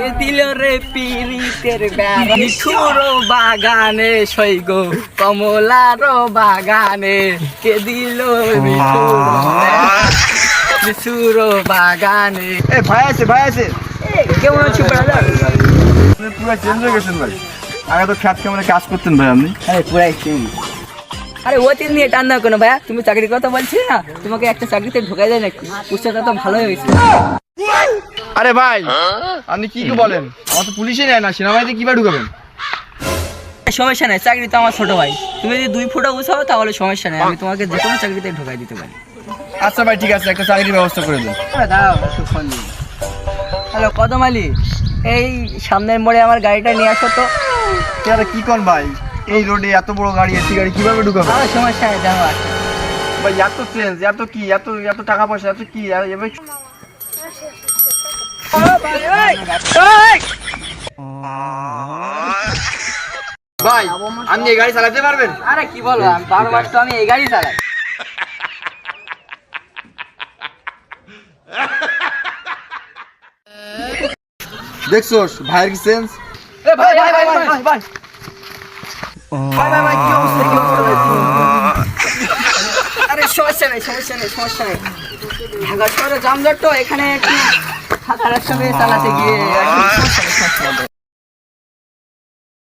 এ দিল রে পিরিতের মিঠুর বাগানে সৈগ কমলার বাগানে কে দিল বাগানে। এ ভাই আছে ভাই আছে। কেমন আছো ব্রাদার? পুরো চেঞ্জ হয়ে গেছেন ভাই। আগে তো খ্যাত কেমন কাজ করতেন ভাই আপনি? আরে পুরাই চেঞ্জ আরে অতীত নিয়ে টান না কোনো ভাইয়া? তুমি চাকরির কথা বলছি না? তোমাকে একটা চাকরিতে ঢোকাই দেয় নাকি? উচ্চতা তো ভালোই হয়েছে। আরে ভাই আপনি কি কি বলেন? আমার তো পুলিশে নেয় না সেনাবাহিনীতে কীভাবে ঢুকাবেন? সমস্যা নাই চাকরি তো আমার ছোট ভাই। তুমি যদি দুই ফুটা উঠাও তাহলে সমস্যা নেই। আমি তোমাকে যে কোনো চাকরিতে ঢোকাই দিতে পারি। আচ্ছা ভাই ঠিক আছে একটা চাকরির ব্যবস্থা করে দিন। দাঁড়াও একটু ফোন দিই হ্যালো কদম আলী এই সামনের মোড়ে আমার গাড়িটা নিয়ে আসো তো। আরে কি কর ভাই? এই রোডে এত বড় গাড়ি এসি গাড়ি কীভাবে ঢুকাবে? আমার সমস্যা নেই যাও আর ভাই এত চেঞ্জ এত কি এত এত টাকা পয়সা এত কি আর এভাবে ভাই আপনি এই গাড়ি চালাতে পারবেন? আরে কি বলো আমি বারো মাস তো আমি এই গাড়ি চালাই। দেখছোস ভাইয়ের কি চেঞ্জ ভাই ভাই ভাই ভাই ভাই। আরে সমস্যা নেই সমস্যা নেই সমস্যা নেই। ঢাকা শহরে জামজট তো এখানে একটু রাস্তা দিয়ে চালাতে গিয়ে